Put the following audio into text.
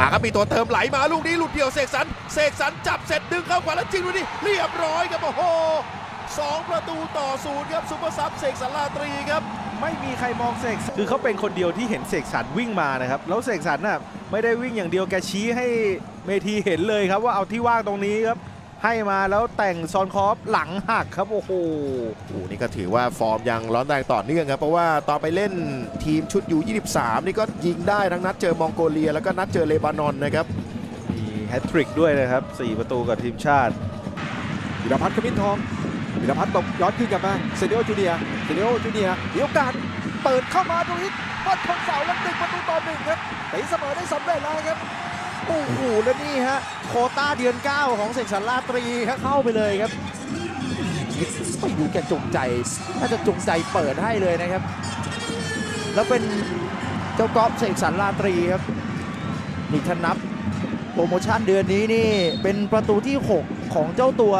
อะครับมีตัวเติมไหลมาลูกนี้หลุดเดี่ยวเสกสรรเสกสรรจับเสร็จดึงเข้าขวาแล้วจริงดูดิเรียบร้อยครับโอ้โหสองประตูต่อศูนย์ครับซุปเปอร์ซับเสกสรรลาตรีครับไม่มีใครมองเสกสรรคือเขาเป็นคนเดียวที่เห็นเสกสรรวิ่งมานะครับ แล้วเสกสรรน่ะไม่ได้วิ่งอย่างเดียวแกชี้ให้เมทีเห็นเลยครับว่าเอาที่ว่างตรงนี้ครับ ให้มาแล้วแต่งซอนคอฟหลังหักครับโอ้โหโอ้โหนี่ก็ถือว่าฟอร์มยังร้อนแรงต่อเนื่องครับ เพราะว่าตอนไปเล่นทีมชุดยู23 นี่ก็ยิงได้ทั้งนัดเจอมองโกเลีย แล้วก็นัดเจอเลบานอนนะครับมีแฮตทริกด้วยนะครับ 4 ประตูกับทีมชาติวิรพัฒน์ขมิ้นทองวิรพัฒน์ตบย้อนขึ้นกลับมาเซเนโอจูเนียร์เซเนโอจูเนียร์มีโอกาสเปิดเข้ามาตรงนี้วัดชนเสาแล้วหนึ่งประตูต่อหนึ่งครับตีเสมอได้สำเร็จแล้วครับ โอ้โหแล้วนี่ฮะโคต้าเดือน 9 ของเสกสรรลาตรีครับเข้าไปเลยครับไม่รู้แกจงใจน่าจะจงใจเปิดให้เลยนะครับ แล้วเป็นเจ้ากอล์ฟเสกสรรลาตรีครับนี่ถ้านับโปรโมชั่นเดือนนี้นี่เป็นประตูที่ 6 ของเจ้าตัว